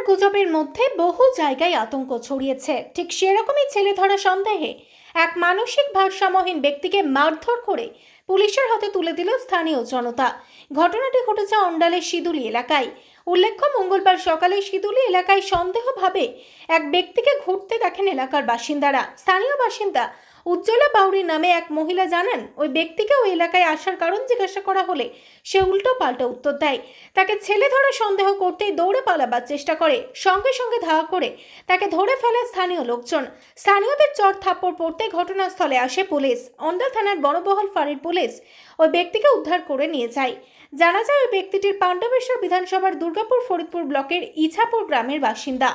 ধরার গুজবের মধ্যে বহু জায়গায় আতঙ্ক ছড়িয়েছে। ঠিক সেরকমই ছেলে ধরা সন্দেহে এক মানসিক ভারসাম্যহীন ব্যক্তিকে মারধর করে পুলিশের হাতে তুলে দিল স্থানীয় জনতা। ঘটনাটি ঘটেছে অন্ডালের সিদুলি এলাকায়। উল্লেখ্য, মঙ্গলবার সকালে সিদুলি এলাকায় সন্দেহভাবে এক ব্যক্তিকে ঘুরতে দেখেন এলাকার বাসিন্দারা। স্থানীয় বাসিন্দা উজ্জ্বলা বাউরি নামে এক মহিলা জানান, ওই ব্যক্তিকে ওই এলাকায় আসার কারণ জিজ্ঞাসা করা হলে সে উল্টো পাল্টা উত্তর দেয়। তাকে ছেলে ধরা সন্দেহ করতেই দৌড়ে পালাবার চেষ্টা করে, সঙ্গে সঙ্গে ধাওয়া করে তাকে ধরে ফেলে স্থানীয় লোকজন। স্থানীয়দের চর থাপ্পড় পড়তে ঘটনাস্থলে আসে পুলিশ। অন্ডাল থানার বনবহল ফাঁড়ির পুলিশ ওই ব্যক্তিকে উদ্ধার করে নিয়ে যায়। জানা যায়, ওই ব্যক্তিটির পাণ্ডবেশ্বর বিধানসভার দুর্গাপুর ফরিদপুর ব্লকের ইছাপুর গ্রামের বাসিন্দা।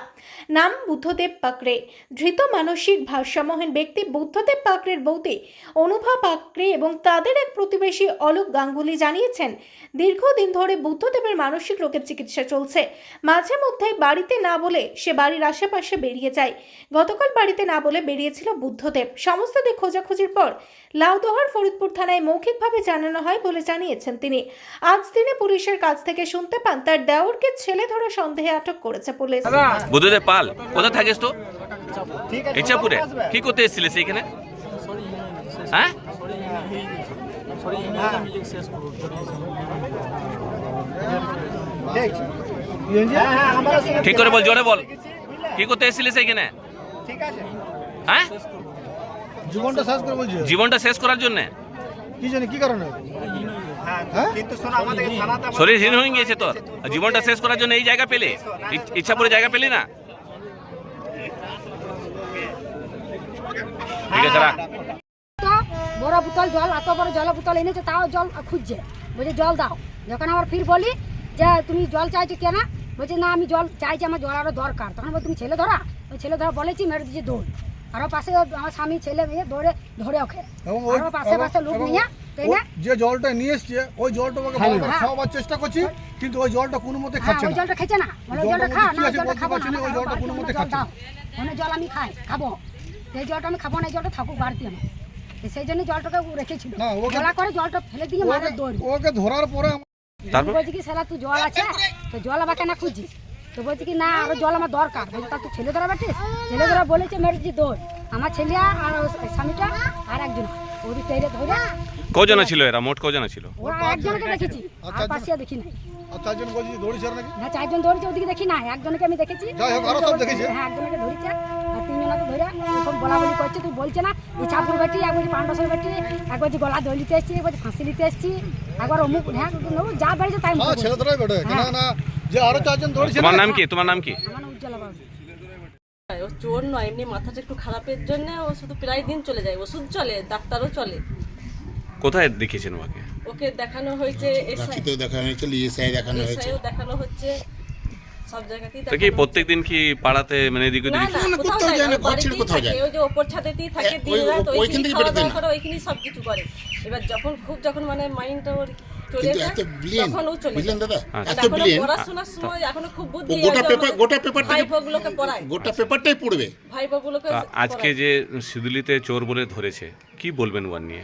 নাম বুদ্ধদেব পাকড়ে। ধৃত মানসিক ভারসাম্যহীন ব্যক্তি বুদ্ধদেব পাকড়ের বৌদি অনুভা পাকড়ে এবং তাদের এক প্রতিবেশী অলোক গাঙ্গুলি জানিয়েছেন, দীর্ঘদিন ধরে বুদ্ধদেবের মানসিক রোগের চিকিৎসা চলছে। মাঝে মধ্যে বাড়িতে না বলে সে বাড়ির আশেপাশে বেরিয়ে যায়। গতকাল বাড়িতে না বলে বেরিয়েছিল বুদ্ধদেব। সমস্ত খোঁজাখুঁজির পর লাউদোহার ফরিদপুর থানায় মৌখিকভাবে জানানো হয় বলে জানিয়েছেন তিনি। আজ দিনে পুলিশের কাছ থেকে শুনতে পান তার দেওরকে ছেলে ধরে সন্দেহে আটক করেছে পুলিশ। বুদ্ধদেব পাল কোথায় থাকিস তো? ইচ্ছাপুরে। কি করতে এসেছিলিস এইখানে হ্যাঁ? ঠিক করে বল জোরে বল। কি করতে এসেছিলিস আছে। হ্যাঁ? জীবনটা শেষ করে বলছি। জীবনটা শেষ করার জন্য? কি জানি কি কারণে? হ্যাঁ হ্যাঁ? কিন্তু শোনো আমাদের থানাতে আমাদের- শরীর হীন হয়ে গিয়েছে তোর জীবনটা শেষ করার জন্য এই জায়গা পেলে? ইচ- ইচ্ছাপুরে জায়গা পেলি না? ঠিক আছে রাখ। বড় বোতল জল এত বড় জল বোতল এনেছে তাও জল খুঁজছে। বলছে জল দাও। যখন আমার ফির বলি যে তুমি জল চাইছো কেন? বলছে না আমি জল চাইছি আমার জল আরও দরকার। তখন বল তুমি ছেলে ধরা? ওই ছেলে ধরা বলেছি মেরে দিয়েছি দৌড়। আরও পাশে আমার স্বামী ছেলে মেয়ে দৌড়ে ধরে ওকে। আরও পাশে পাশে লোক নিয়ে যে জলটা নিয়ে এসছে ওই জলটা ওকে হ্যাঁ, বারবার হ্যাঁ। খাওয়াবার চেষ্টা করছি কিন্তু ওই জলটা কোনো মতে হ্যাঁ খাচ্ছে ওই জলটা খেছে না। ওই জলটা জলটা না কি ওই আছে জলটা খাব না না, ওই জলটা কোনো মতে খাচ্ছে না। অন্য জল আমি খাই খাব। এই জলটা আমি খাব না এই জলটা থাকুক বাড়তি আমার। সেই জন্য জলটাকে রেখেছিল। না, করে জলটা ফেলে দিয়ে মারে দৌড়। ওকে ধরার পরে তারপর? বলছি কি শালা তুই জল আছে? তো জল আবার কেন তো বলছি কি না আরও জল আমার দরকার। বলছি তা তুই ছেলে ধরা বাটিস ছেলে ধরা বলেছে মেরে দিচ্ছি দৌড় আমার ছেলে আর স্বামীটা আর একজন। ওর টেরে ধরে কজনা ছিল এরা? মোট কজনা ছিল? একজনকে দেখেছি। আর পাশে দেখি নাই। চারজন বলছি দৌড়িছে নাকি? না চারজন ধরেছে ওদিকে দেখি নাই। একজনকে আমি দেখেছি। যাই হোক, আরও সব দেখেছে? হ্যাঁ একজনকে ধরেছে। আর তিনজনকে ধরে এখন বলা বলি করছে। তুই বলছে না এই চাপুর বেটি এক বলছি পাণ্ডসের বেটি এক বলছি গলা দই নিতে এসছি এক বলছি ফাঁসি নিতে এসছি। একবার অমুক হ্যাঁ যা বেড়েছে তাই হ্যাঁ ছেলে বলছে। বেটে। না হ্যাঁ। না যে আরও চারজন দৌড়িছে তোমার না? নাম কি? তোমার নাম কি? আমার উজ্জ্বলা বাবু। ও চোর নয় এমনি মাথাটা একটু খারাপের জন্য ও শুধু প্রায় দিন চলে যায়। ওষুধ চলে ডাক্তারও চলে। কোথায় দেখিয়েছেন ওকে? ওকে দেখানো হয়েছে এসআই রাখিতেও দেখানো হয়েছে ইএসআই দেখানো হয়েছে। দেখানো হচ্ছে। সব জায়গাতেই তো কি পাড়াতে মানে এদিক ওদিক? না না, কোথাও কোথাও যায় যায় না না, ঘর ছেড়ে বাড়িতেই কোথাও যায় ওই যে ওপর ছাদেতেই থাকে দিন রাত ওইখান থেকে বেরোতে না। করে ওইখানেই সব কিছু করে। এবার যখন খুব যখন মানে মাইন্ডটা ওর কিন্তু এত ব্রিলিয়েন্ট তখন ও চলে বুঝলেন দাদা? আচ্ছা। এত ব্রিলিয়েন্ট পড়াশোনার সময় এখনও খুব বুদ্ধি গোটা পেপার গোটা পেপার থেকে পড়ায়। গোটা পেপারটাই পড়বে। ভাইপোগুলোকে আজকে যে সিদুলিতে চোর বলে ধরেছে কি বলবেন ওয়ার নিয়ে?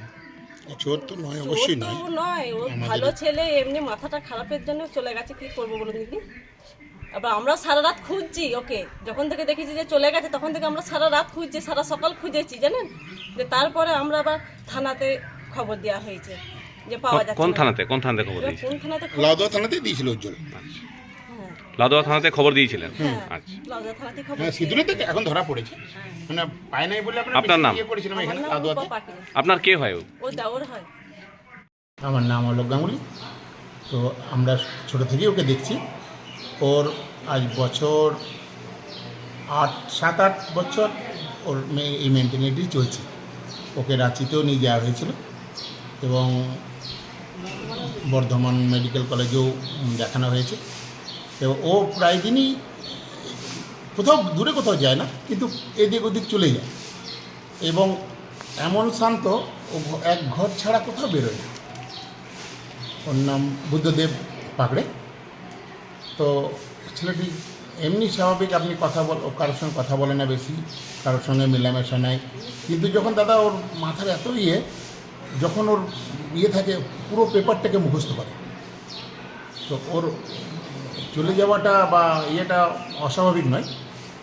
চোর নয় অবশ্যই নয়। নয় ও ভালো ছেলে এমনি মাথাটা খারাপের জন্য চলে গেছে কি করব বলুন দিদি? আবার আমরা সারা রাত খুঁজছি ওকে যখন থেকে দেখেছি যে চলে গেছে তখন থেকে আমরা সারা রাত খুঁজছি সারা সকাল খুঁজেছি জানেন? যে তারপরে আমরা আবার থানাতে খবর দেওয়া হয়েছে যে পাওয়া যাচ্ছে কোন থানাতে কোন থানাতে খবর দিয়েছে? কোন থানাতে লাউদা থানাতেই দিয়েছিল উজ্জ্বল লাদোয়া থানাতে খবর দিয়েছিলেন। আচ্ছা। লাউদা থানাতে খবর হ্যাঁ সিঁদুরে থেকে এখন ধরা পড়েছে। মানে পায় নাই বলে আপনারা আপনার নাম? ইয়ে করেছিলাম এখানে পাটিল। আপনার কে হয় ও? ও দেওর হয়। আমার নাম অলোক গাঙ্গুলি। তো আমরা ছোট থেকেই ওকে দেখছি। ওর আজ বছর আট সাত আট বছর ওর মে- এই মেনটেনেটি চলছে। ওকে রাঁচিতেও নিয়ে যাওয়া হয়েছিল। এবং বর্ধমান মেডিকেল কলেজেও উম, দেখানো হয়েছে। এবং ও প্রায় দিনই কোথাও, দূরে কোথাও যায় না, কিন্তু এদিক ওদিক চলে যায়। এবং এমন শান্ত, ও এক ঘর ছাড়া কোথাও বেরোয় না। ওর নাম বুদ্ধদেব পাকড়ে তো ছেলেটি এমনি স্বাভাবিক, আপনি কথা বল কারোর সঙ্গে কথা বলে না বেশি, কারোর সঙ্গে মেলামেশা নাই। কিন্তু যখন দাদা ওর মাথার এত ইয়ে যখন ওর ইয়ে থাকে, পুরো পেপারটাকে মুখস্থ করে। তো ওর চলে যাওয়াটা বা ইয়েটা অস্বাভাবিক নয়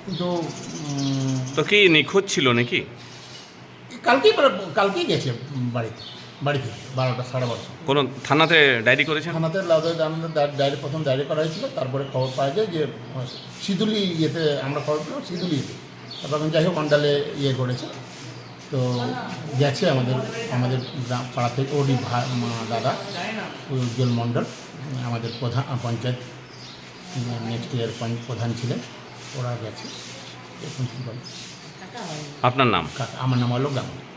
কিন্তু তো কি নিখোঁজ ছিল নাকি? কালকেই কালকেই গেছে বাড়িতে বাড়িতে বারোটা সাড়ে বারোটা। কোনো থানাতে ডায়েরি করেছে থানাতে ডায়েরি প্রথম ডায়েরি করা হয়েছিল তারপরে খবর পাওয়া যায় যে সিদুলি ইয়েতে আমরা খবর পেলাম সিধুলি ইয়েতে। তারপর যাই হোক অন্ডালে ইয়ে করেছে। তো গেছে আমাদের আমাদের গ্রাম পাড়া থেকে ওরই দাদা উজ্জ্বল মণ্ডল আমাদের প্রধান পঞ্চায়েত নেক্সট ইয়ার প্রধান ছিলেন ওরা গেছে। এখন কী বলে? আপনার নাম? আমার নাম হলো গাঙ্গুলি।